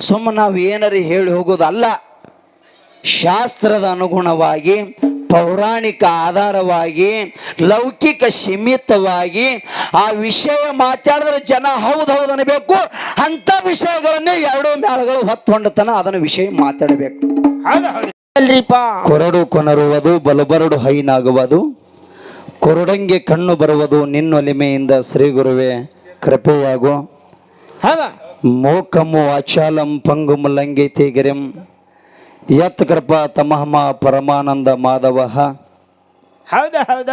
ಸುಮ್ಮನೆ ನಾವು ಏನರಿ ಹೇಳಿ ಹೋಗೋದಲ್ಲ. ಶಾಸ್ತ್ರದ ಅನುಗುಣವಾಗಿ ಪೌರಾಣಿಕ ಆಧಾರವಾಗಿ ಲೌಕಿಕ ಸೀಮಿತವಾಗಿ ಆ ವಿಷಯ ಮಾತಾಡಿದ್ರೆ ಜನ ಹೌದು ಹೌದು ಅನ್ನಬೇಕು ಅಂಥ ವಿಷಯಗಳನ್ನೇ ಎರಡು ಮೇಳಗಳು ಹೊತ್ತೊಂಡತನ ಅದನ್ನು ವಿಷಯ ಮಾತಾಡಬೇಕು. ಕೊರಡು ಕೊನರುವುದು ಬಲಬರಡು ಹೈನಾಗುವುದು. ಕೊರಡಂಗೆ ಕಣ್ಣು ಬರುವುದು ನಿನ್ನೊಲಿಮೆಯಿಂದ ಶ್ರೀ ಗುರುವೆ ಕೃಪೆಯಾಗು. ಹೌದ. ಮೋಕಮ್ಮು ಅಚಾಲಂ ಪಂಗುಮ ಮುಲ್ಲಂಗಿ ತೇಗಿರಿಂ. ಯತ್ ಕೃಪಾ ತಮಹಮ ಪರಮಾನಂದ ಮಾಧವ. ಹೌದ ಹೌದ.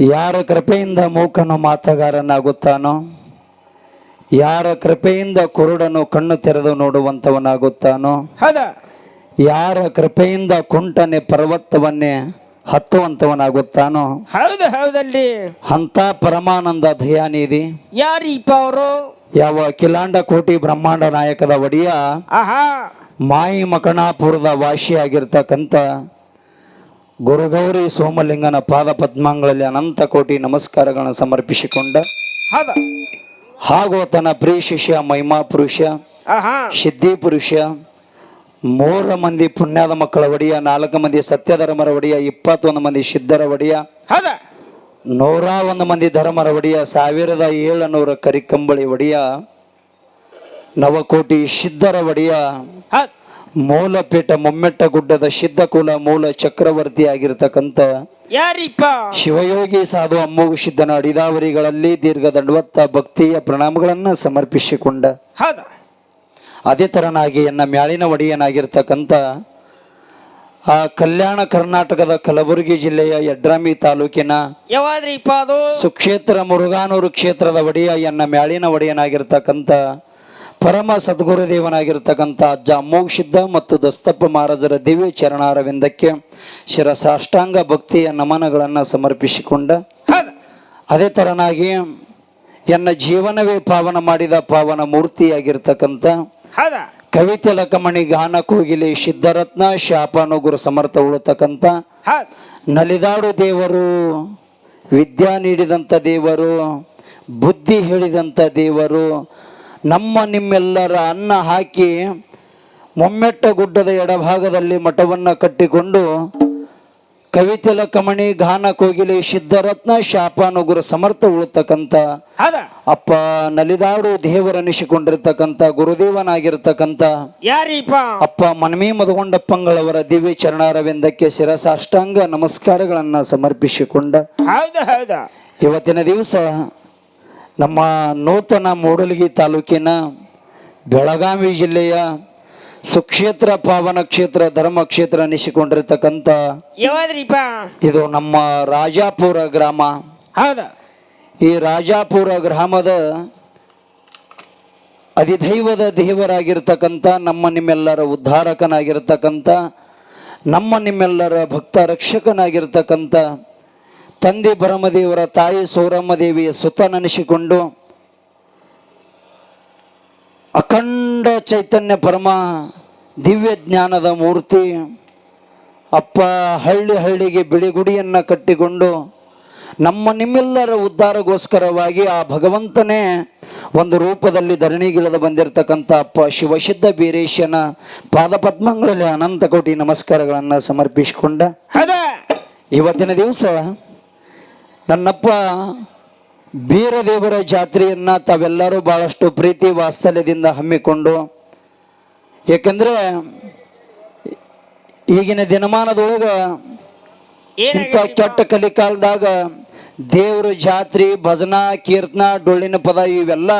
ಯಾರ ಕೃಪೆಯಿಂದ ಮೂಕನು ಮಾತಗಾರನಾಗುತ್ತಾನೋ ಯಾರ ಕೃಪೆಯಿಂದ ಕುರುಡನು ಕಣ್ಣು ತೆರೆದು ನೋಡುವಂಥವನಾಗುತ್ತಾನೋ ಹೌದ. ಯಾರ ಕೃಪೆಯಿಂದ ಕುಂಟನೆ ಪರ್ವತವನ್ನೇ ಹತ್ತುವಂಥವನಾಗುತ್ತಾನೋ ಹೌದು ಹೌದಲ್ರಿ ಅಂತ ಪರಮಾನಂದ ದಯಾನಿಧಿ. ಯಾರೀಪ ಅವರು? ಯಾವ ಕಿಲಾಂಡ ಕೋಟಿ ಬ್ರಹ್ಮಾಂಡ ನಾಯಕದ ಒಡೆಯ ಮಾಯಿ ಮಕಣಾಪುರದ ವಾಸಿಯಾಗಿರ್ತಕ್ಕಂಥ ಗುರುಗೌರಿ ಸೋಮಲಿಂಗನ ಪಾದ ಪದ್ಮಾಂಗಳಲ್ಲಿ ಅನಂತ ಕೋಟಿ ನಮಸ್ಕಾರಗಳನ್ನು ಸಮರ್ಪಿಸಿಕೊಂಡ ಹಾಗೂ ತನ್ನ ಪ್ರಿಯ ಶಿಷ್ಯ ಮಹಿಮಾ ಪುರುಷ ಸಿದ್ಧಿ ಪುರುಷ ಮೂರ ಮಂದಿ ಪುಣ್ಯದ ಮಕ್ಕಳ ಒಡೆಯ ನಾಲ್ಕು ಮಂದಿ ಸತ್ಯಧರ್ಮರ ಒಡೆಯ ಇಪ್ಪತ್ತೊಂದು ಮಂದಿ ಸಿದ್ಧರ ಒಡೆಯ ನೂರ ಒಂದು ಮಂದಿ ಧರ್ಮರ ಒಡೆಯ ಸಾವಿರದ ಏಳುನೂರ ಕರಿಕಂಬಳಿ ಒಡೆಯ ನವಕೋಟಿ ಸಿದ್ಧರ ಒಡೆಯ ಮೂಲಪೀಠ ಮೊಮ್ಮೆಟ್ಟ ಗುಡ್ಡದ ಸಿದ್ಧಕುಲ ಮೂಲ ಚಕ್ರವರ್ತಿ ಆಗಿರತಕ್ಕಂತ ಯಾರಿಪ್ಪ? ಶಿವಯೋಗಿ ಸಾಧು ಅಮ್ಮೋಗು ಸಿದ್ಧನ ಅಡಿದಾವರಿಗಳಲ್ಲಿ ದೀರ್ಘ ದಂಡವತ್ತ ಭಕ್ತಿಯ ಪ್ರಣಾಮಗಳನ್ನು ಸಮರ್ಪಿಸಿಕೊಂಡ. ಅದೇ ತರನಾಗಿ ಎನ್ನ ಮ್ಯಾಳಿನ ಒಡೆಯನಾಗಿರ್ತಕ್ಕಂಥ ಆ ಕಲ್ಯಾಣ ಕರ್ನಾಟಕದ ಕಲಬುರಗಿ ಜಿಲ್ಲೆಯ ಯಡ್ರಾಮಿ ತಾಲೂಕಿನ ಯಾವಾದ್ರಿಪ್ಪ ಅದು ಸುಕ್ಷೇತ್ರ ಮುರುಘಾನೂರು ಕ್ಷೇತ್ರದ ಒಡೆಯ ಎನ್ನ ಮ್ಯಾಳಿನ ಒಡೆಯನಾಗಿರ್ತಕ್ಕಂಥ ಪರಮ ಸದ್ಗುರುದೇವನಾಗಿರ್ತಕ್ಕಂಥ ಅಜ್ಜ ಅಮೋಘ ಸಿದ್ಧ ಮತ್ತು ದಸ್ತಪ್ಪ ಮಹಾರಾಜರ ದಿವ್ಯ ಚರಣಾರವಿಂದಕ್ಕೆ ಶಿರಸಾಷ್ಟಾಂಗ ಭಕ್ತಿಯ ನಮನಗಳನ್ನು ಸಮರ್ಪಿಸಿಕೊಂಡ ಅದೇ ತರನಾಗಿ ಎನ್ನ ಜೀವನವೇ ಪಾವನ ಮಾಡಿದ ಪಾವನ ಮೂರ್ತಿಯಾಗಿರ್ತಕ್ಕಂಥ ಹೌದ? ಕವಿತೆ ಲಕಮಣಿ ಗಾನ ಕೋಗಿಲೆ ಸಿದ್ಧರತ್ನ ಶಾಪಾನುಗುರು ಸಮರ್ಥ ಉಳತಕ್ಕಂಥ ನಲಿದಾಡು ದೇವರು ವಿದ್ಯಾ ನೀಡಿದಂಥ ದೇವರು ಬುದ್ಧಿ ಹೇಳಿದಂಥ ದೇವರು ನಮ್ಮ ನಿಮ್ಮೆಲ್ಲರ ಅನ್ನ ಹಾಕಿ ಮೊಮ್ಮೆಟ್ಟ ಗುಡ್ಡದ ಎಡಭಾಗದಲ್ಲಿ ಮಠವನ್ನು ಕಟ್ಟಿಕೊಂಡು ಕವಿತೆ ಕಮಣಿ ಗಾನ ಕೋಗಿಲೆ ಸಿದ್ಧರತ್ನ ಶಾಪಾನುಗುರು ಸಮರ್ಥ ಉಳತಕ್ಕಂಥ ಅಪ್ಪ ನಲಿದಾಡು ದೇವರನಿಸಿಕೊಂಡಿರ್ತಕ್ಕಂಥ ಗುರುದೇವನಾಗಿರ್ತಕ್ಕಂಥ ಯಾರೀಪ ಅಪ್ಪ ಮನ್ಮಿ ಮದಗೊಂಡಪ್ಪಂಗಳವರ ದಿವ್ಯ ಚರಣಾರವಿಂದಕ್ಕೆ ಶಿರಸಾಷ್ಟಾಂಗ ನಮಸ್ಕಾರಗಳನ್ನು ಸಮರ್ಪಿಸಿಕೊಂಡ ಹೌದ ಹೌದ. ಇವತ್ತಿನ ದಿವಸ ನಮ್ಮ ನೂತನ ಮೂಡಲಗಿ ತಾಲೂಕಿನ ಬೆಳಗಾವಿ ಜಿಲ್ಲೆಯ ಸುಕ್ಷೇತ್ರ ಪಾವನ ಕ್ಷೇತ್ರ ಧರ್ಮ ಕ್ಷೇತ್ರ ಅನಿಸಿಕೊಂಡಿರ್ತಕ್ಕಂಥ ಯಾವಾದ್ರಿಪ್ಪ? ಇದು ನಮ್ಮ ರಾಜಾಪುರ ಗ್ರಾಮ. ಹೌದ. ಈ ರಾಜಾಪುರ ಗ್ರಾಮದ ಅಧಿದೈವದ ದೇವರಾಗಿರ್ತಕ್ಕಂಥ ನಮ್ಮ ನಿಮ್ಮೆಲ್ಲರ ಉದ್ಧಾರಕನಾಗಿರ್ತಕ್ಕಂಥ ನಮ್ಮ ನಿಮ್ಮೆಲ್ಲರ ಭಕ್ತ ರಕ್ಷಕನಾಗಿರ್ತಕ್ಕಂಥ ತಂದೆ ಭರಮದೇವರ ತಾಯಿ ಸೌರಮ್ಮ ದೇವಿಯ ಸುತನನಿಸಿಕೊಂಡು ಅಖಂಡ ಚೈತನ್ಯ ಪರಮ ದಿವ್ಯ ಜ್ಞಾನದ ಮೂರ್ತಿ. ಅಪ್ಪ ಹಳ್ಳಿ ಹಳ್ಳಿಗೆ ಬಿಳಿಗುಡಿಯನ್ನು ಕಟ್ಟಿಕೊಂಡು ನಮ್ಮ ನಿಮ್ಮೆಲ್ಲರ ಉದ್ಧಾರಗೋಸ್ಕರವಾಗಿ ಆ ಭಗವಂತನೇ ಒಂದು ರೂಪದಲ್ಲಿ ಧರಣಿಗಿಳಿದು ಬಂದಿರತಕ್ಕಂಥ ಅಪ್ಪ ಶಿವಸಿದ್ಧ ಬೀರೇಶನ ಪಾದಪದ್ಮಗಳಲ್ಲಿ ಅನಂತ ಕೋಟಿ ನಮಸ್ಕಾರಗಳನ್ನು ಸಮರ್ಪಿಸಿಕೊಂಡ. ಇವತ್ತಿನ ದಿವಸ ನನ್ನಪ್ಪ ಬೀರದೇವರ ಜಾತ್ರೆಯನ್ನ ತಾವೆಲ್ಲರೂ ಭಾಳಷ್ಟು ಪ್ರೀತಿ ವಾತ್ಸಲ್ಯದಿಂದ ಹಮ್ಮಿಕೊಂಡು ಏಕೆಂದರೆ ಈಗಿನ ದಿನಮಾನದೊಳಗ ಇಂಥ ಕೆಟ್ಟ ಕಲಿಕಾಲದಾಗ ದೇವ್ರ ಜಾತ್ರೆ ಭಜನಾ ಕೀರ್ತನ ಡೊಳ್ಳಿನ ಪದ ಇವೆಲ್ಲ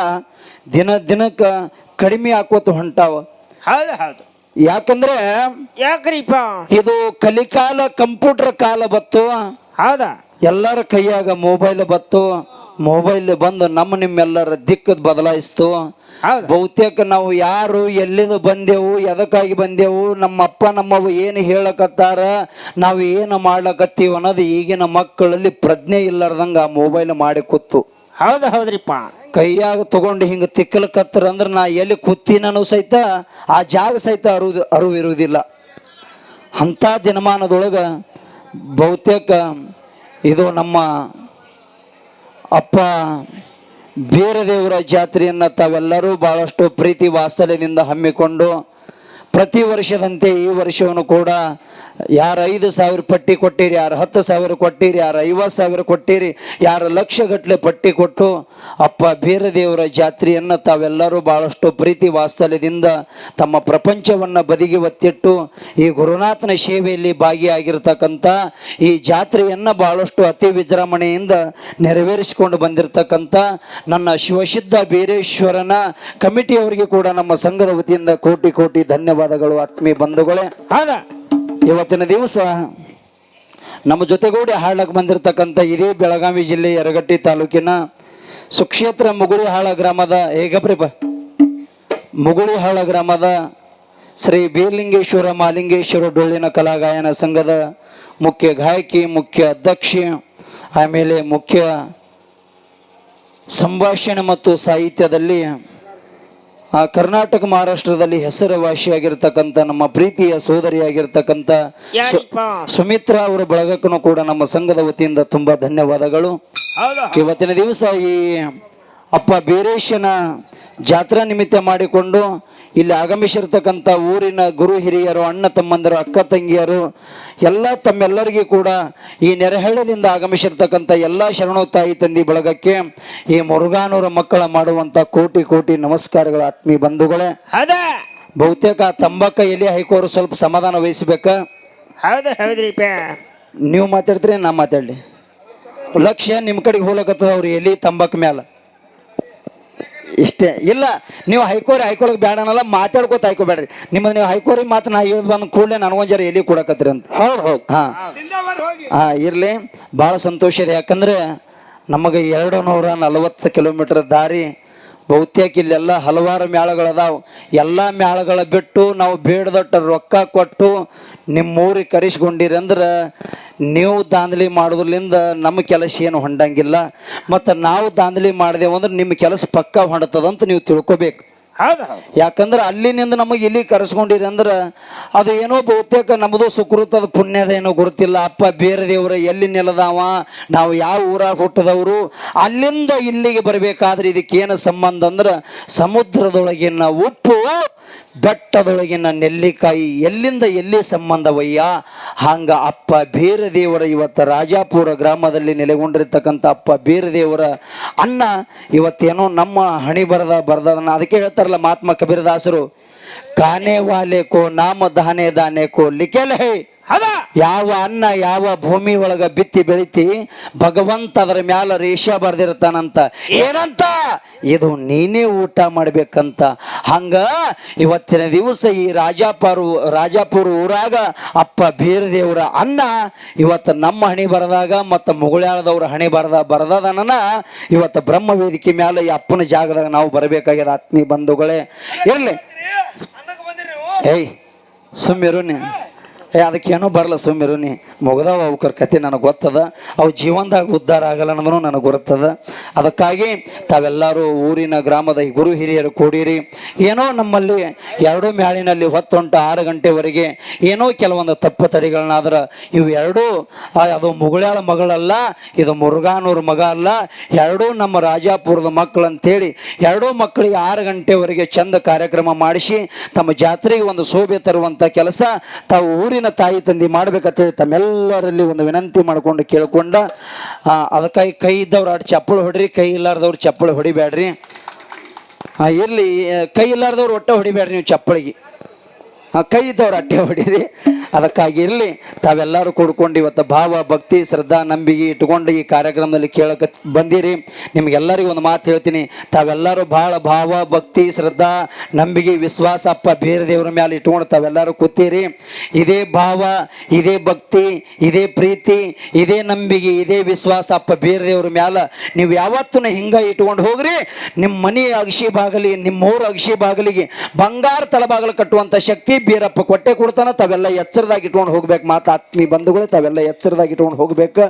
ದಿನ ದಿನಕ್ಕೆ ಕಡಿಮೆ ಆಕೋತ ಹೊಂಟಾವ. ಹೌದ ಹೌದು. ಯಾಕಂದ್ರೆ ಯಾಕ್ರಿಪ್ಪ? ಇದು ಕಲಿಕಾಲ ಕಂಪ್ಯೂಟರ್ ಕಾಲ ಬತ್ತು. ಹೌದಾ? ಎಲ್ಲರ ಕೈಯಾಗ ಮೊಬೈಲ್ ಬತ್ತು. ಮೊಬೈಲ್ ಬಂದು ನಮ್ಮ ನಿಮ್ಮೆಲ್ಲರ ದಿಕ್ಕದ ಬದಲಾಯಿಸ್ತು. ಬಹುತೇಕ ನಾವು ಯಾರು ಎಲ್ಲಿಂದ ಬಂದೆವು ಎದಕ್ಕಾಗಿ ಬಂದೆವು ನಮ್ಮ ಅಪ್ಪ ನಮ್ಮವ್ವ ಏನು ಹೇಳಕತ್ತಾರ ನಾವು ಏನು ಮಾಡ್ಲಕತ್ತೀವಿ ಅನ್ನೋದು ಈಗಿನ ಮಕ್ಕಳಲ್ಲಿ ಪ್ರಜ್ಞೆ ಇಲ್ಲಾರ್ದಂಗ ಆ ಮೊಬೈಲ್ ಮಾಡಿ ಕೂತು. ಹೌದ ಹೌದ್ರಿಪ್ಪ. ಕೈಯಾಗ ತಗೊಂಡು ಹಿಂಗೆ ತಿಕ್ಕಲಕತ್ತಾರ ಅಂದ್ರೆ ನಾ ಎಲ್ಲಿ ಕೂತೀನೂ ಸಹಿತ ಆ ಜಾಗ ಸಹಿತ ಅರುವುದು ಅರಿವಿರುವುದಿಲ್ಲ ಅಂಥ ದಿನಮಾನದೊಳಗೆ ಬಹುತೇಕ ಇದು ನಮ್ಮ ಅಪ್ಪ ದೇವರ ಜಾತ್ರೆಯನ್ನು ತಾವೆಲ್ಲರೂ ಭಾಳಷ್ಟು ಪ್ರೀತಿ ವಾತ್ಸಲ್ಯದಿಂದ ಹಮ್ಮಿಕೊಂಡು ಪ್ರತಿ ವರ್ಷದಂತೆ ಈ ವರ್ಷವನ್ನು ಕೂಡ ಯಾರು ಐದು ಸಾವಿರ ಪಟ್ಟಿ ಕೊಟ್ಟಿರಿ, ಯಾರು ಹತ್ತು ಸಾವಿರ ಕೊಟ್ಟಿರಿ, ಯಾರು ಐವತ್ತು ಸಾವಿರ ಕೊಟ್ಟಿರಿ, ಯಾರು ಲಕ್ಷಗಟ್ಟಲೆ ಪಟ್ಟಿ ಕೊಟ್ಟು, ಅಪ್ಪ ಬೀರದೇವರ ಜಾತ್ರೆಯನ್ನು ತಾವೆಲ್ಲರೂ ಭಾಳಷ್ಟು ಪ್ರೀತಿ ವಾತ್ಸಲ್ಯದಿಂದ ತಮ್ಮ ಪ್ರಪಂಚವನ್ನು ಬದಿಗೆ ಒತ್ತಿಟ್ಟು, ಈ ಗುರುನಾಥನ ಸೇವೆಯಲ್ಲಿ ಭಾಗಿಯಾಗಿರ್ತಕ್ಕಂಥ ಈ ಜಾತ್ರೆಯನ್ನು ಭಾಳಷ್ಟು ಅತಿ ವಿಜೃಂಭಣೆಯಿಂದ ನೆರವೇರಿಸಿಕೊಂಡು ಬಂದಿರತಕ್ಕಂಥ ನನ್ನ ಶಿವಸಿದ್ಧ ಬೀರೇಶ್ವರನ ಕಮಿಟಿಯವರಿಗೆ ಕೂಡ ನಮ್ಮ ಸಂಘದ ವತಿಯಿಂದ ಕೋಟಿ ಕೋಟಿ ಧನ್ಯವಾದಗಳು ಆತ್ಮೀಯ ಬಂಧುಗಳೇ. ಹೌದಾ? ಇವತ್ತಿನ ದಿವಸ ನಮ್ಮ ಜೊತೆಗೂಡಿ ಹಾಳಕ್ಕೆ ಬಂದಿರತಕ್ಕಂಥ ಇದೇ ಬೆಳಗಾವಿ ಜಿಲ್ಲೆ ಯರಗಟ್ಟಿ ತಾಲೂಕಿನ ಸುಕ್ಷೇತ್ರ ಮುಗುಳಿಹಾಳ ಗ್ರಾಮದ ಹೇಗಪ್ರಿಪ ಮುಗುಳಿಹಾಳ ಗ್ರಾಮದ ಶ್ರೀ ಬೀರ್ಲಿಂಗೇಶ್ವರ ಮಾಲಿಂಗೇಶ್ವರ ಡೊಳ್ಳಿನ ಕಲಾಗಾಯನ ಸಂಘದ ಮುಖ್ಯ ಗಾಯಕಿ, ಮುಖ್ಯ ಅಧ್ಯಕ್ಷೆ, ಆಮೇಲೆ ಮುಖ್ಯ ಸಂಭಾಷಣೆ ಮತ್ತು ಸಾಹಿತ್ಯದಲ್ಲಿ ಆ ಕರ್ನಾಟಕ ಮಹಾರಾಷ್ಟ್ರದಲ್ಲಿ ಹೆಸರುವಾಸಿಯಾಗಿರ್ತಕ್ಕಂಥ ನಮ್ಮ ಪ್ರೀತಿಯ ಸೋದರಿಯಾಗಿರ್ತಕ್ಕಂಥ ಸುಮಿತ್ರಾ ಅವರ ಬಳಗಕ್ಕೂ ಕೂಡ ನಮ್ಮ ಸಂಘದ ವತಿಯಿಂದ ತುಂಬಾ ಧನ್ಯವಾದಗಳು. ಇವತ್ತಿನ ದಿವಸ ಈ ಅಪ್ಪ ಬೀರೇಶನ ಜಾತ್ರಾ ನಿಮಿತ್ತ ಮಾಡಿಕೊಂಡು ಇಲ್ಲಿ ಆಗಮಿಸಿರ್ತಕ್ಕಂಥ ಊರಿನ ಗುರು ಹಿರಿಯರು ಅಣ್ಣ ತಮ್ಮಂದರು ಅಕ್ಕ ತಂಗಿಯರು ಎಲ್ಲ ತಮ್ಮೆಲ್ಲರಿಗೂ ಕೂಡ ಈ ನೆರೆಹಳ್ಳದಿಂದ ಆಗಮಿಸಿರ್ತಕ್ಕಂಥ ಎಲ್ಲ ಶರಣು ತಾಯಿ ತಂದಿ ಬಳಗಕ್ಕೆ ಈ ಮುರುಘಾನೂರ ಮಕ್ಕಳ ಮಾಡುವಂಥ ಕೋಟಿ ಕೋಟಿ ನಮಸ್ಕಾರಗಳು ಆತ್ಮೀಯ ಬಂಧುಗಳೇ. ಹೌದಾ? ಬಹುತೇಕ ಆ ತಂಬಾಕ ಎಲೆ ಹೈಕೋರು ಸ್ವಲ್ಪ ಸಮಾಧಾನ ವಹಿಸ್ಬೇಕ? ಹೌದು ಹೌದ್ರಿಪ್ಪ ನೀವು ಮಾತಾಡ್ತೀರಿ ನಾ ಮಾತಾಡಲಿ. ಲಕ್ಷ್ಯ ನಿಮ್ಮ ಕಡೆಗೆ ಹೋಗ್ಲಕತ್ತದ ಅವ್ರು ಎಲ್ಲಿ ತಂಬಾಕ್ ಮ್ಯಾಲ? ಇಷ್ಟೇ. ಇಲ್ಲ ನೀವು ಹೈಕೋರಿ ಹೈಕೋಳಕ್ ಬೇಡ ಅನ್ನಲ್ಲ ಮಾತಾಡ್ಕೋತ ಹೈಕೋಬೇಡ್ರಿ ನಿಮ್ಮದು ನೀವು ಹೈಕೋರಿ ಮಾತು ನಾ ಹೇಳ್ದು ಬಂದ ಕೂಡಲೇ ನನಗೊಂಜಾರ ಜರ ಎಲ್ಲಿ ಕೊಡಕತ್ರಿ ಅಂತ. ಹೌದು ಹೌದು. ಹಾಂ. ಹಾಂ ಇರಲಿ. ಭಾಳ ಸಂತೋಷ ಇದೆ. ಯಾಕಂದ್ರೆ ನಮಗೆ ಎರಡು ನೂರ ನಲವತ್ತು ಕಿಲೋಮೀಟರ್ ದಾರಿ ಬಹುತೇಕ ಇಲ್ಲೆಲ್ಲ ಹಲವಾರು ಮೇಳಗಳದಾವ ಎಲ್ಲ ಮ್ಯಾಳಗಳ ಬಿಟ್ಟು ನಾವು ಬೇಡದೊಟ್ಟ ರೊಕ್ಕ ಕೊಟ್ಟು ನಿಮ್ಮ ಊರಿಗೆ ಕರೆಸ್ಕೊಂಡಿರಿ ಅಂದ್ರೆ ನೀವು ದಾಂಧಲಿ ಮಾಡೋದ್ರಿಂದ ನಮ್ಮ ಕೆಲಸ ಏನು ಹೊಂಡಂಗಿಲ್ಲ. ಮತ್ತು ನಾವು ದಾಂದಲಿ ಮಾಡಿದೆವು ಅಂದ್ರೆ ನಿಮ್ಮ ಕೆಲಸ ಪಕ್ಕ ಹೊಂಡತದಂತ ನೀವು ತಿಳ್ಕೊಬೇಕು. ಯಾಕಂದ್ರೆ ಅಲ್ಲಿನಿಂದ ನಮಗೆ ಇಲ್ಲಿ ಕರೆಸ್ಕೊಂಡಿರಿ ಅಂದ್ರೆ ಅದು ಏನೋ ಬಹುತೇಕ ನಮ್ಮದು ಸುಕೃತದ ಪುಣ್ಯದ ಏನೋ ಗೊತ್ತಿಲ್ಲ ಅಪ್ಪ ಬೇರೆ ದೇವ್ರ, ಎಲ್ಲಿ ನೆಲದವ? ನಾವು ಯಾವ ಊರಾಗ ಹುಟ್ಟದವರು? ಅಲ್ಲಿಂದ ಇಲ್ಲಿಗೆ ಬರಬೇಕಾದ್ರೆ ಇದಕ್ಕೇನು ಸಂಬಂಧ ಅಂದ್ರೆ ಸಮುದ್ರದೊಳಗಿನ ಉಪ್ಪು ಬೆಟ್ಟದೊಳಗಿನ ನೆಲ್ಲಿಕಾಯಿ, ಎಲ್ಲಿಂದ ಎಲ್ಲಿ ಸಂಬಂಧವಯ್ಯ? ಹಂಗ ಅಪ್ಪ ಬೇರೆ ದೇವರ ಇವತ್ತು ರಾಜಾಪುರ ಗ್ರಾಮದಲ್ಲಿ ನೆಲೆಗೊಂಡಿರ್ತಕ್ಕಂಥ ಅಪ್ಪ ಬೇರೆ ದೇವರ ಅನ್ನ ಇವತ್ತೇನೋ ನಮ್ಮ ಹಣಿ ಬರದ ಬರದ ಅದಕ್ಕೆ ಹೇಳ್ತಾರಲ್ಲ ಮಹಾತ್ಮ ಕಬೀರದಾಸರು ಕಾನೆ ವಾಲೆ ಕೋ ನಾಮ ದಾನೆ ದಾನೆ ಕೋ ಲಿಖೆಲ್ ಹೇ ಹೌದಾ ಯಾವ ಅನ್ನ ಯಾವ ಭೂಮಿ ಒಳಗ ಬಿತ್ತಿ ಬೆಳಿತಿ ಭಗವಂತ ಅದರ ಮ್ಯಾಲ ರೇಷ ಬರ್ದಿರ್ತಾನಂತ. ಏನಂತ? ಇದು ನೀನೇ ಊಟ ಮಾಡ್ಬೇಕಂತ. ಹಂಗ ಇವತ್ತಿನ ದಿವಸ ಈ ರಾಜಾಪುರ ರಾಜಾಪುರ ಊರಾಗ ಅಪ್ಪ ಬೀರದೇವರ ಅನ್ನ ಇವತ್ತು ನಮ್ಮ ಹಣೆ ಬರದಾಗ ಮತ್ತು ಮುಗುಳ್ಯಾಳದವ್ರ ಹಣೆ ಬರದ ಬರದನನ ಇವತ್ತು ಬ್ರಹ್ಮ ವೇದಿಕೆ ಮ್ಯಾಲ ಈ ಅಪ್ಪನ ಜಾಗದಾಗ ನಾವು ಬರಬೇಕಾಗ್ಯದ ಆತ್ಮೀಯ ಬಂಧುಗಳೇ. ಇರಲಿ. ಏಯ್ ಸುಮ್ಮಿರು ನೀ ಏ ಅದಕ್ಕೇನೋ ಬರಲ್ಲ ಸುಮ್ಮಿರು ನೀ ಮುಗ್ದಾವ ಅವಕರ ಕತೆ ನನಗೆ ಗೊತ್ತದ. ಅವು ಜೀವನದಾಗ ಉದ್ಧಾರ ಆಗಲ್ಲ ಅನ್ನೋದನ್ನು ನನಗೆ ಗೊತ್ತದ ಅದಕ್ಕಾಗಿ ತಾವೆಲ್ಲರೂ ಊರಿನ ಗ್ರಾಮದ ಗುರು ಹಿರಿಯರು ಕೂಡಿರಿ. ಏನೋ ನಮ್ಮಲ್ಲಿ ಎರಡೂ ಮ್ಯಾಳಿನಲ್ಲಿ ಹೊತ್ತೊಂಟು ಆರು ಗಂಟೆವರೆಗೆ. ಏನೋ ಕೆಲವೊಂದು ತಪ್ಪು ತಡೆಗಳನ್ನಾದ್ರೆ ಇವು ಎರಡೂ ಅದು ಮುಗುಳ್ಯಾಳ ಮಗಳಲ್ಲ, ಇದು ಮುರುಘಾನೂರ್ ಮಗ ಅಲ್ಲ, ಎರಡೂ ನಮ್ಮ ರಾಜಾಪುರದ ಮಕ್ಕಳು ಅಂತೇಳಿ ಎರಡೂ ಮಕ್ಕಳಿಗೆ ಆರು ಗಂಟೆವರೆಗೆ ಚಂದ ಕಾರ್ಯಕ್ರಮ ಮಾಡಿಸಿ, ತಮ್ಮ ಜಾತ್ರೆಗೆ ಒಂದು ಶೋಭೆ ತರುವಂಥ ಕೆಲಸ ತಾವು ಊರಿನ ತಾಯಿ ತಂದೆ ಮಾಡ್ಬೇಕಂತೇಳಿ ತಮ್ಮೆಲ್ಲರಲ್ಲಿ ಒಂದು ವಿನಂತಿ ಮಾಡ್ಕೊಂಡು ಕೇಳಿಕೊಂಡ. ಅದಕ್ಕಾಗಿ ಕೈ ಇದ್ದವ್ರು ಅಡ್ ಚಪ್ಪಳು ಹೊಡ್ರಿ, ಕೈ ಇಲ್ಲಾರ್ದವ್ರು ಚಪ್ಪಳು ಹೊಡಿಬೇಡ್ರಿ. ಆ, ಇರ್ಲಿ ಕೈ ಇಲ್ಲಾರ್ದವ್ರು ಒಟ್ಟೆ ಹೊಡಿಬೇಡ್ರಿ ನೀವು ಚಪ್ಪಳಿಗೆ. ಕೈ ಇದ್ದವ್ರು ಅಟ್ಟೆ ಹೊಡೀರಿ. ಅದಕ್ಕಾಗಿ ಇರಲಿ, ತಾವೆಲ್ಲರೂ ಕೂಡ್ಕೊಂಡು ಇವತ್ತು ಭಾವ, ಭಕ್ತಿ, ಶ್ರದ್ಧಾ, ನಂಬಿಕೆ ಇಟ್ಕೊಂಡು ಈ ಕಾರ್ಯಕ್ರಮದಲ್ಲಿ ಕೇಳಕ್ಕೆ ಬಂದಿರಿ. ನಿಮಗೆಲ್ಲರಿಗೂ ಒಂದು ಮಾತು ಹೇಳ್ತೀನಿ. ತಾವೆಲ್ಲರೂ ಭಾಳ ಭಾವ, ಭಕ್ತಿ, ಶ್ರದ್ಧಾ, ನಂಬಿಕೆ, ವಿಶ್ವಾಸ, ಅಪ್ಪ, ಬೇರೆ ದೇವರ ಮೇಲೆ ಇಟ್ಕೊಂಡು ತಾವೆಲ್ಲರೂ ಕೂತೀರಿ. ಇದೇ ಭಾವ, ಇದೇ ಭಕ್ತಿ, ಇದೇ ಪ್ರೀತಿ, ಇದೇ ನಂಬಿಕೆ, ಇದೇ ವಿಶ್ವಾಸ, ಅಪ್ಪ, ಬೇರೆ ದೇವ್ರ ಮ್ಯಾಲ ನೀವು ಯಾವತ್ತೂ ಹಿಂಗೆ ಇಟ್ಕೊಂಡು ಹೋಗ್ರಿ. ನಿಮ್ಮ ಮನೆ ಅಗಶಿ ಬಾಗಲಿ ನಿಮ್ಮ ಊರು ಅಗಶಿ ಬಾಗಲಿಗೆ ಬಂಗಾರ ತಲೆಬಾಗಲು ಕಟ್ಟುವಂಥ ಶಕ್ತಿ ಬೀರಪ್ಪ ಕೊಟ್ಟೆ ಕೊಡ್ತಾನ. ತಾವೆಲ್ಲ ಎಚ್ಚರದಾಗಿ ಇಟ್ಕೊಂಡು ಹೋಗ್ಬೇಕು. ಮಾತು ಆತ್ಮೀಯ ಬಂಧುಗಳೇ ತಾವೆಲ್ಲ ಎಚ್ಚರದಾಗಿ ಇಟ್ಕೊಂಡು ಹೋಗ್ಬೇಕು.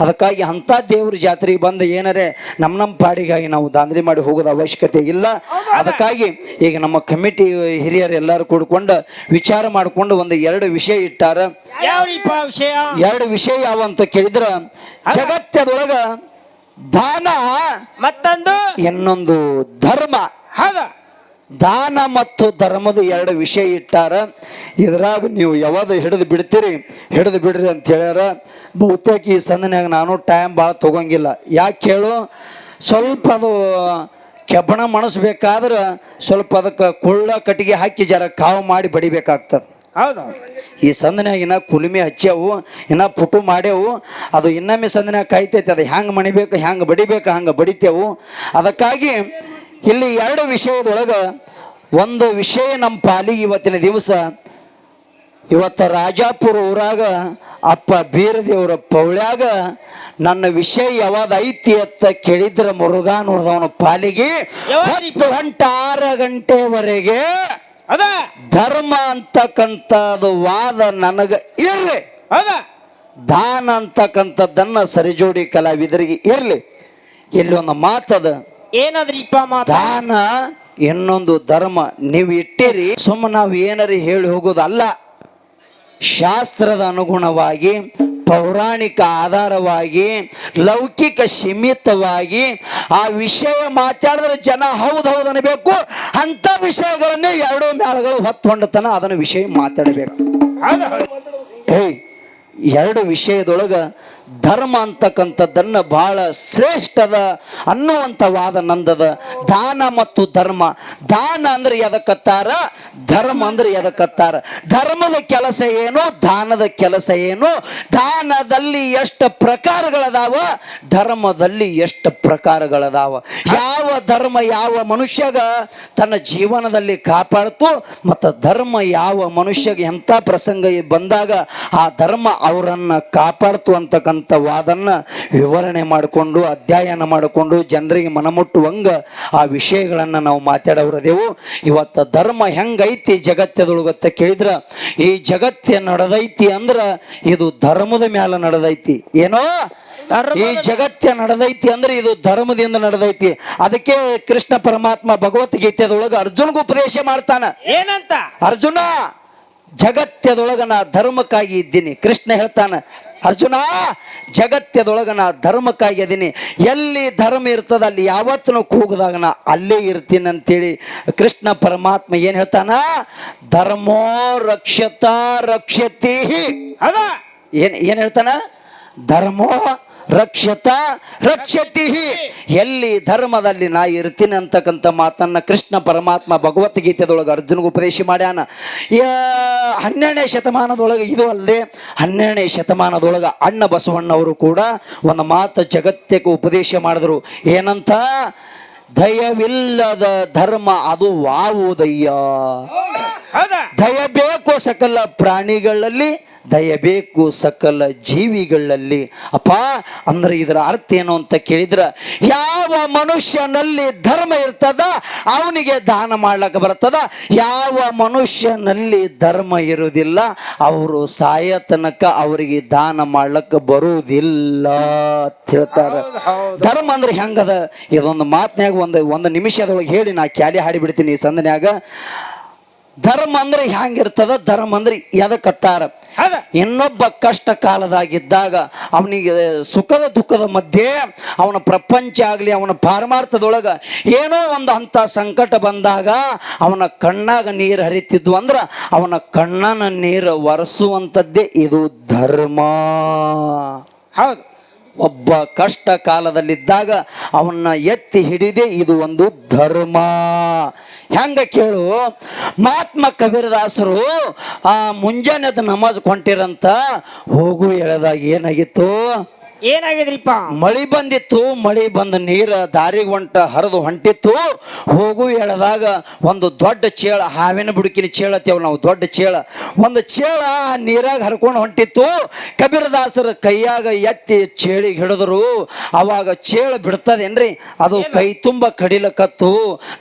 ಅದಕ್ಕಾಗಿ ಅಂತ ದೇವ್ರ ಜಾತ್ರೆಗೆ ಬಂದು ಏನರೇ ನಮ್ಮ ನಮ್ಮ ಪಾಡಿಗಾಗಿ ನಾವು ದಾಂಧಲಿ ಮಾಡಿ ಹೋಗೋದ ಅವಶ್ಯಕತೆ ಇಲ್ಲ. ಅದಕ್ಕಾಗಿ ಈಗ ನಮ್ಮ ಕಮಿಟಿ ಹಿರಿಯರು ಎಲ್ಲರೂ ಕೂಡ್ಕೊಂಡು ವಿಚಾರ ಮಾಡಿಕೊಂಡು ಒಂದು ಎರಡು ವಿಷಯ ಇಟ್ಟಾರ. ವಿಷಯ? ಎರಡು ವಿಷಯ ಯಾವ ಅಂತ ಕೇಳಿದ್ರ. ಜಗತ್ತದೊಳಗ ದಾನ ಮತ್ತೊಂದು? ಇನ್ನೊಂದು ಧರ್ಮ. ಹೌದು. ದಾನ ಮತ್ತು ಧರ್ಮದ ಎರಡು ವಿಷಯ ಇಟ್ಟಾರ. ಇದ್ರಾಗ ನೀವು ಯಾವಾಗ ಹಿಡಿದು ಬಿಡ್ತೀರಿ? ಹಿಡಿದು ಬಿಡ್ರಿ ಅಂತ ಹೇಳ್ಯಾರ. ಬಹುತೇಕ ಈ ಸಂದನ್ಯಾಗ ನಾನು ಟೈಮ್ ಭಾಳ ತೊಗೊಂಗಿಲ್ಲ. ಯಾಕೆ ಹೇಳು? ಸ್ವಲ್ಪ ಅದು ಕೆಬ್ಬಣ ಮಣಸ್ಬೇಕಾದ್ರೆ ಸ್ವಲ್ಪ ಅದಕ್ಕೆ ಕುಳ್ಳ ಕಟ್ಟಿಗೆ ಹಾಕಿ ಜರ ಕಾವು ಮಾಡಿ ಬಡಿಬೇಕಾಗ್ತದೆ. ಹೌದು. ಈ ಸಂದನ್ಯಾಗ ಇನ್ನ ಕುಲುಮೆ ಹಚ್ಚ್ಯಾವು ಇನ್ನ ಪುಟು ಮಾಡೇವು ಅದು ಇನ್ನೊಮ್ಮೆ ಸಂದನ್ಯಾಗ ಕಾಯ್ತೈತೆ ಅದು ಹೆಂಗೆ ಮಣಿಬೇಕು ಹೆಂಗೆ ಬಡಿಬೇಕು ಹಂಗೆ ಬಡಿತೇವು. ಅದಕ್ಕಾಗಿ ಇಲ್ಲಿ ಎರಡು ವಿಷಯದೊಳಗೆ ಒಂದು ವಿಷಯ ನಮ್ಮ ಪಾಲಿಗೆ ಇವತ್ತಿನ ದಿವಸ. ಇವತ್ತು ರಾಜಾಪುರ ಊರಾಗ ಅಪ್ಪ ಬೀರದೇವ್ರ ಪೌಳ್ಯಾಗ ನನ್ನ ವಿಷಯ ಯಾವಾಗ ಐತಿ ಅಂತ ಕೇಳಿದ್ರ ಮುರುಘಾ ನೋಡಿದವನ ಪಾಲಿಗೆ? ಹತ್ತು ಗಂಟೆ ಆರು ಗಂಟೆವರೆಗೆ ಅದ? ಧರ್ಮ ಅಂತಕ್ಕಂಥದ್ದು ವಾದ ನನಗೆ ಇರಲಿ. ಅದ? ದಾನ ಅಂತಕ್ಕಂಥದ್ದನ್ನ ಸರಿಜೋಡಿ ಕಲಾವಿದರಿಗೆ ಇರಲಿ. ಇಲ್ಲಿ ಒಂದು ಮಾತದ ಏನದ್ರಿಪ್ಪ ಮಾತ? ದಾನ ಇನ್ನೊಂದು ಧರ್ಮ. ನೀವು ಇಟ್ಟಿರಿ ಸುಮ್ಮ ನಾವು ಏನಾರ ಹೇಳಿ ಹೋಗೋದಲ್ಲ. ಶಾಸ್ತ್ರದ ಅನುಗುಣವಾಗಿ ಪೌರಾಣಿಕ ಆಧಾರವಾಗಿ ಲೌಕಿಕ ಸೀಮಿತವಾಗಿ ಆ ವಿಷಯ ಮಾತಾಡಿದ್ರೆ ಜನ ಹೌದು ಹೌದು ಅನ್ಬೇಕು. ಅಂಥ ವಿಷಯಗಳನ್ನೇ ಎರಡು ಮೇಳಗಳು ಹೊತ್ತೊಂಡತನ ಅದನ್ನು ವಿಷಯ ಮಾತಾಡಬೇಕು. ಏಯ್ ಎರಡು ವಿಷಯದೊಳಗ ಧರ್ಮ ಅಂತಕ್ಕಂಥದ್ದನ್ನ ಬಹಳ ಶ್ರೇಷ್ಠದ ಅನ್ನುವಂಥ ವಾದ ನಂದದ. ದಾನ ಮತ್ತು ಧರ್ಮ. ದಾನ ಅಂದ್ರೆ ಎದಕ್ಕತ್ತಾರ ಧರ್ಮ ಅಂದ್ರೆ ಎದಕ್ಕತ್ತಾರ ಧರ್ಮದ ಕೆಲಸ ಏನು? ದಾನದ ಕೆಲಸ ಏನು? ದಾನದಲ್ಲಿ ಎಷ್ಟು ಪ್ರಕಾರಗಳದಾವ? ಧರ್ಮದಲ್ಲಿ ಎಷ್ಟು ಪ್ರಕಾರಗಳದಾವ? ಯಾವ ಧರ್ಮ ಯಾವ ಮನುಷ್ಯಗ ತನ್ನ ಜೀವನದಲ್ಲಿ ಕಾಪಾಡ್ತು ಮತ್ತು ಧರ್ಮ ಯಾವ ಮನುಷ್ಯಗೆ ಎಂಥ ಪ್ರಸಂಗ ಬಂದಾಗ ಆ ಧರ್ಮ ಅವರನ್ನು ಕಾಪಾಡ್ತು ಅಂತಕ್ಕಂಥ ವಾದನ್ನ ವಿವರಣೆ ಮಾಡಿಕೊಂಡು ಅಧ್ಯಯನ ಮಾಡಿಕೊಂಡು ಜನರಿಗೆ ಮನಮುಟ್ಟುವಂಗ ಆ ವಿಷಯಗಳನ್ನು ನಾವು ಮಾತಾಡೋರದೇವು. ಇವತ್ತು ಧರ್ಮ ಹೆಂಗೈತಿ ಜಗತ್ತದೊಳಗತ್ತ ಕೇಳಿದ್ರ ಈ ಜಗತ್ತೇ ನಡೆದೈತಿ ಅಂದ್ರ ಇದು ಧರ್ಮದ ಮ್ಯಾಲ ನಡೆದೈತಿ. ಏನೋ? ಈ ಜಗತ್ತೇ ನಡೆದೈತಿ ಅಂದ್ರೆ ಇದು ಧರ್ಮದಿಂದ ನಡೆದೈತಿ. ಅದಕ್ಕೆ ಕೃಷ್ಣ ಪರಮಾತ್ಮ ಭಗವದ್ಗೀತೆದೊಳಗ ಅರ್ಜುನ್ಗೂ ಉಪದೇಶ ಮಾಡ್ತಾನ. ಏನಂತ? ಅರ್ಜುನ ಜಗತ್ತದೊಳಗ ನಾ ಧರ್ಮಕ್ಕಾಗಿ ಇದ್ದೀನಿ. ಕೃಷ್ಣ ಹೇಳ್ತಾನ ಅರ್ಜುನ ಜಗತ್ತದೊಳಗ ನಾ ಧರ್ಮಕ್ಕಾಗಿ ಅದೀನಿ. ಎಲ್ಲಿ ಧರ್ಮ ಇರ್ತದ ಅಲ್ಲಿ ಯಾವತ್ತೂ ಕೂಗದಾಗ ನಾ ಅಲ್ಲೇ ಇರ್ತೀನಿ ಅಂತೇಳಿ ಕೃಷ್ಣ ಪರಮಾತ್ಮ ಏನು ಹೇಳ್ತಾನ? ಧರ್ಮೋ ರಕ್ಷತಾ ರಕ್ಷತಿ. ಅದ ಏನು ಏನು ಹೇಳ್ತಾನ? ಧರ್ಮೋ ರಕ್ಷತ ರಕ್ಷತಿ ಎಲ್ಲಿ ಧರ್ಮದಲ್ಲಿ ನಾ ಇರ್ತೀನಿ ಅಂತಕ್ಕಂಥ ಮಾತನ್ನ ಕೃಷ್ಣ ಪರಮಾತ್ಮ ಭಗವದ್ಗೀತೆದೊಳಗೆ ಅರ್ಜುನ್ಗೆ ಉಪದೇಶ ಮಾಡ್ಯಾನ. ಹನ್ನೆರಡನೇ ಶತಮಾನದೊಳಗೆ ಇದು ಅಲ್ಲದೆ ಹನ್ನೆರಡನೇ ಶತಮಾನದೊಳಗೆ ಅಣ್ಣ ಬಸವಣ್ಣವರು ಕೂಡ ಒಂದು ಮಾತು ಜಗತ್ತಕ್ಕೆ ಉಪದೇಶ ಮಾಡಿದ್ರು. ಏನಂತ? ದಯವಿಲ್ಲದ ಧರ್ಮ ಅದು ವಾವುದಯ್ಯ. ದಯ ಬೇಕು ಸಕಲ ಪ್ರಾಣಿಗಳಲ್ಲಿ ದಯ ಬೇಕು ಸಕಲ ಜೀವಿಗಳಲ್ಲಿ. ಅಪ್ಪ ಅಂದ್ರೆ ಇದರ ಅರ್ಥ ಏನು ಅಂತ ಕೇಳಿದ್ರ ಯಾವ ಮನುಷ್ಯನಲ್ಲಿ ಧರ್ಮ ಇರ್ತದ ಅವನಿಗೆ ದಾನ ಮಾಡ್ಲಕ್ಕ ಬರ್ತದ. ಯಾವ ಮನುಷ್ಯನಲ್ಲಿ ಧರ್ಮ ಇರುವುದಿಲ್ಲ ಅವರು ಸಾಯ ತನಕ ಅವರಿಗೆ ದಾನ ಮಾಡ್ಲಕ್ಕ ಬರುವುದಿಲ್ಲ ಅಂತ ಹೇಳ್ತಾರೆ. ಧರ್ಮ ಅಂದ್ರೆ ಹೆಂಗದ? ಇದೊಂದು ಮಾತನ್ಯಾಗ ಒಂದು ಒಂದು ನಿಮಿಷದೊಳಗೆ ಹೇಳಿ ನಾ ಕ್ಯಾಲಿ ಹಾಡಿಬಿಡ್ತೀನಿ ಈ ಸಂದನ್ಯಾಗ. ಧರ್ಮ ಅಂದ್ರೆ ಹೆಂಗಿರ್ತದ? ಧರ್ಮ ಅಂದ್ರೆ ಎದಕ್ಕತ್ತಾರ ಇನ್ನೊಬ್ಬ ಕಷ್ಟ ಕಾಲದಾಗಿದ್ದಾಗ ಅವನಿಗೆ ಸುಖದ ದುಃಖದ ಮಧ್ಯೆ ಅವನ ಪ್ರಪಂಚ ಆಗಲಿ ಅವನ ಪಾರಮಾರ್ಥದೊಳಗ ಏನೋ ಒಂದು ಅಂಥ ಸಂಕಟ ಬಂದಾಗ ಅವನ ಕಣ್ಣಾಗ ನೀರು ಹರಿತಿದ್ವು ಅಂದ್ರೆ ಅವನ ಕಣ್ಣನ ನೀರು ಒರೆಸುವಂಥದ್ದೇ ಇದು ಧರ್ಮ. ಹೌದು. ಒಬ್ಬ ಕಷ್ಟ ಕಾಲದಲ್ಲಿದ್ದಾಗ ಅವನ್ನ ಎತ್ತಿ ಹಿಡಿದೆ ಇದು ಒಂದು ಧರ್ಮ. ಹೆಂಗ ಕೇಳು, ಮಹಾತ್ಮ ಕಬೀರದಾಸರು ಆ ಮುಂಜಾನೆದ ನಮಾಜ್ ಕೊಂಟಿರಂತ ಹೋಗು ಹೇಳದಾಗ ಏನಾಗಿತ್ತು? ಏನಾಗಿದ್ರಿಪ್ಪ? ಮಳಿ ಬಂದಿತ್ತು ಮಳಿ ಬಂದ ನೀರ ದಾರಿಗೆ ಹೊಂಟ ಹರಿದು ಹೊಂಟಿತ್ತು. ಹೋಗು ಎಳೆದಾಗ ಒಂದು ದೊಡ್ಡ ಚೇಳ ಹಾವಿನ ಬುಡುಕಿನ ಚೇಳತ್ತೇವೆ ನಾವು ದೊಡ್ಡ ಚೇಳ. ಒಂದು ಚೇಳ ನೀರಾಗ ಹರ್ಕೊಂಡು ಹೊಂಟಿತ್ತು. ಕಬೀರದಾಸರ ಕೈಯಾಗ ಎತ್ತಿ ಚೇಳಿಗೆ ಹಿಡಿದ್ರು. ಅವಾಗ ಚೇಳ ಬಿಡ್ತದೇನ್ರಿ? ಅದು ಕೈ ತುಂಬ ಕಡಿಲಕತ್ತು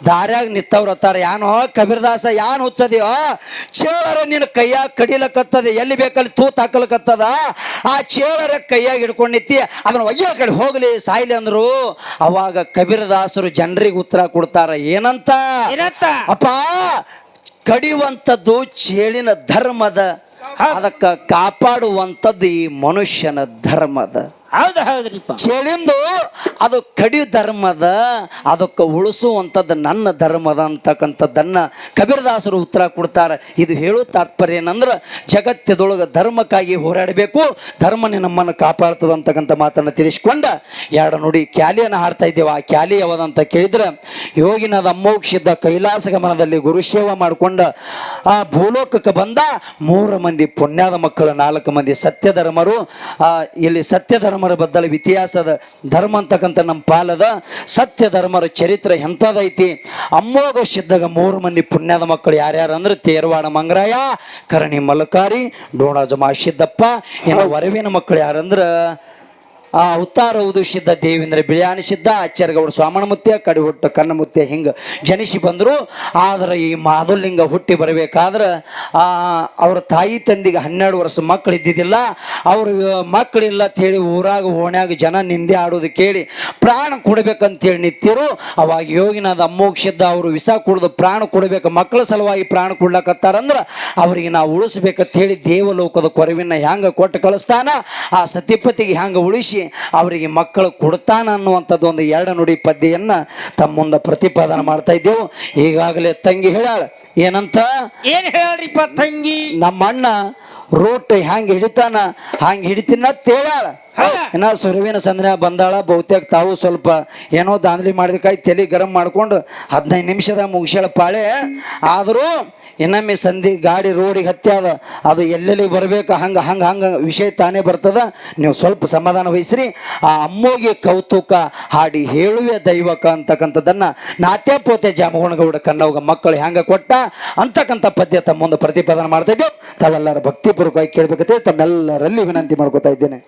ದಾರ್ಯಾಗ ನಿತ್ತವ್ರತ್ತಾರ ಯಾನೋ ಕಬೀರದಾಸ ಯಾನ್ ಹುಚ್ಚದಿಯೋ ಚೇಳರ ನಿನ್ನ ಕೈಯಾಗ ಕಡಿಲಕತ್ತದೆ ಎಲ್ಲಿ ಬೇಕಲ್ಲಿ ತೂತ್ ಹಾಕಲಕತ್ತದ? ಆ ಚೇಳರ ಕೈಯಾಗ ಹಿಡ್ಕೊಂಡು ನಿತ್ತಿ ಅದನ್ನು ಒಯ್ಯೋ ಕಡೆ ಹೋಗಲಿ ಸಾಯ್ಲಿ ಅಂದ್ರು. ಅವಾಗ ಕಬೀರದಾಸರು ಜನರಿಗೆ ಉತ್ತರ ಕೊಡ್ತಾರ ಏನಂತ? ಅಪ್ಪ ಕಡಿಯುವಂಥದ್ದು ಚೇಳಿನ ಧರ್ಮದ ಅದಕ್ಕೆ ಅದಕ್ಕ ಕಾಪಾಡುವಂಥದ್ದು ಈ ಮನುಷ್ಯನ ಧರ್ಮದ. ಹೌದು, ಹೌದ್ರಿಪ್ಪ. ಅದು ಕಡಿ ಧರ್ಮದ, ಅದಕ್ಕೆ ಉಳಿಸುವಂಥದ್ದು ನನ್ನ ಧರ್ಮದ ಅಂತಕ್ಕಂಥದ್ದನ್ನ ಕಬೀರದಾಸರು ಉತ್ತರ ಕೊಡ್ತಾರೆ. ಇದು ಹೇಳೋ ತಾತ್ಪರ್ಯ ಏನಂದ್ರೆ, ಜಗತ್ತದೊಳಗೆ ಧರ್ಮಕ್ಕಾಗಿ ಹೋರಾಡಬೇಕು, ಧರ್ಮನೇ ನಮ್ಮನ್ನು ಕಾಪಾಡ್ತದೆ ಅಂತಕ್ಕಂಥ ಮಾತನ್ನು ತಿಳಿಸ್ಕೊಂಡ, ಎರಡು ನೋಡಿ ಕ್ಯಾಲಿಯನ್ನು ಹಾಡ್ತಾ ಇದ್ದೇವೆ. ಆ ಕ್ಯಾಲಿ ಯಾವ್ದಂತ ಕೇಳಿದ್ರೆ, ಯೋಗಿನದ ಅಮ್ಮೋಕ್ಷಿದ್ದ ಕೈಲಾಸ ಗಮನದಲ್ಲಿ ಗುರುಶೇವ ಮಾಡಿಕೊಂಡ, ಆ ಭೂಲೋಕಕ್ಕೆ ಬಂದ ಮೂರು ಮಂದಿ ಪುಣ್ಯದ ಮಕ್ಕಳು, ನಾಲ್ಕು ಮಂದಿ ಸತ್ಯ ಧರ್ಮರು ಇಲ್ಲಿ ಸತ್ಯ ಧರ್ಮರ ಬದ್ದಲ ಇತಿಹಾಸದ ಧರ್ಮ ಅಂತಕ್ಕಂಥ ನಮ್ಮ ಪಾಲದ ಸತ್ಯ ಧರ್ಮರ ಚರಿತ್ರೆ ಎಂಥದೈತಿ? ಅಮ್ಮೋಗ ಸಿದ್ಧಗ ಮೂರು ಮಂದಿ ಪುಣ್ಯದ ಮಕ್ಕಳು ಯಾರ್ಯಾರು ಅಂದ್ರೆ ತೇರ್ವಾಡ ಮಂಗರಾಯ, ಕರಣಿ ಮಲಕಾರಿ ಡೋಣಾಜಮ ಸಿದ್ದಪ್ಪ ಇನ್ನು ವರವಿನ ಮಕ್ಕಳು ಯಾರಂದ್ರೆ ಆ ಅವತಾರ ಉದುಷಿದ್ದ ದೇವೇಂದ್ರ ಸ್ವಾಮಣ ಮುತ್ತೆ ಕಡು ಹುಟ್ಟು ಕಣ್ಣ ಮುತ್ತೆ ಹಿಂಗೆ ಜನಿಸಿ ಬಂದರು. ಆದರೆ ಈ ಮಾಧುಲಿಂಗ ಹುಟ್ಟಿ ಬರಬೇಕಾದ್ರೆ ಅವ್ರ ತಾಯಿ ತಂದಿಗೆ ಹನ್ನೆರಡು ವರ್ಷ ಮಕ್ಕಳು ಇದ್ದಿದ್ದಿಲ್ಲ. ಅವರು ಮಕ್ಕಳಿಲ್ಲ ಅಂತೇಳಿ ಊರಾಗ ಓಣ್ಯಾಗ ಜನ ನಿಂದೆ ಆಡೋದು ಕೇಳಿ ಪ್ರಾಣ ಕೊಡ್ಬೇಕಂತೇಳಿ ನಿಂತಿರು. ಅವಾಗ ಯೋಗಿನಾದ ಅಮ್ಮೋಕ್ಷಿದ್ದ ಅವರು ವಿಷ ಕುಡಿದು ಪ್ರಾಣ ಕೊಡಬೇಕು, ಮಕ್ಕಳ ಸಲುವಾಗಿ ಪ್ರಾಣ ಕೊಡ್ಲಕತ್ತಾರಂದ್ರೆ ಅವರಿಗೆ ನಾವು ಉಳಿಸ್ಬೇಕಂತ ಹೇಳಿ ದೇವಲೋಕದ ಕೊರವಿನ ಹ್ಯಾಂಗ ಕೊಟ್ಟು ಕಳಿಸ್ತಾನ. ಆ ಸತಿಪತಿಗೆ ಹ್ಯಾಂಗ ಉಳಿಸಿ ಅವರಿಗೆ ಮಕ್ಕಳು ಕೊಡ್ತಾನ ಅನ್ನುವಂಥದ್ದು ಒಂದು ಎರಡು ನುಡಿ ಪದ್ಯವನ್ನು ತಮ್ಮ ಮುಂದೆ ಪ್ರತಿಪಾದನೆ ಮಾಡ್ತಾ ಇದ್ದೇವು. ಈಗಾಗಲೇ ತಂಗಿ ಹೇಳ್ಯಾಳ ಏನಂತ? ಏನ್ ಹೇಳ್ರಿಪ್ಪ ತಂಗಿ? ನಮ್ಮ ಅಣ್ಣ ರೋಟ್ ಹ್ಯಾಂಗ ಹಿಡಿತಾನ ಹಂಗೆ ಹಿಡಿತೀನ ತೇಳಾಳ? ಇನ್ನ ಸುರುವಿನ ಸಂದ್ರ ಬಂದಾಳ ಬಹುತೇಕ ತಾವು ಸ್ವಲ್ಪ ಏನೋ ದಾಂಧಲಿ ಮಾಡಿದಕ್ಕಾಗಿ ತಲೆ ಗರಂ ಮಾಡ್ಕೊಂಡು ಹದಿನೈದು ನಿಮಿಷದ ಮುಗಿಸ್ಯಾಳ ಪಾಳೆ. ಆದರೂ ಇನ್ನೊಮ್ಮೆ ಸಂಧಿ ಗಾಡಿ ರೋಡಿಗೆ ಹತ್ಯಾದ ಅದು ಎಲ್ಲೆಲ್ಲಿ ಬರಬೇಕು, ಹಂಗೆ ಹಂಗೆ ಹಂಗೆ ವಿಷಯ ತಾನೇ ಬರ್ತದ. ನೀವು ಸ್ವಲ್ಪ ಸಮಾಧಾನ ವಹಿಸ್ರಿ. ಆ ಅಮ್ಮೋಗೆ ಕೌತುಕ, ಹಾಡಿ ಹೇಳುವೆ ದೈವಕ ಅಂತಕ್ಕಂಥದ್ದನ್ನು ನಾತ್ಯ ಪೋತೆ ಜಾಮಗುಣಗೌಡ ಕನ್ನವ್ಗ ಮಕ್ಕಳು ಹೆಂಗೆ ಕೊಟ್ಟ ಅಂತಕ್ಕಂಥ ಪದ್ಯ ತಮ್ಮ ಮುಂದೆ ಪ್ರತಿಪಾದನೆ ಮಾಡ್ತಾ ಇದ್ದೇವೆ. ತಾವೆಲ್ಲರ ಭಕ್ತಿಪೂರ್ವಕವಾಗಿ ಕೇಳಬೇಕಂತೇಳಿ ತಮ್ಮೆಲ್ಲರಲ್ಲಿ ವಿನಂತಿ ಮಾಡ್ಕೋತಾ ಇದ್ದೇನೆ.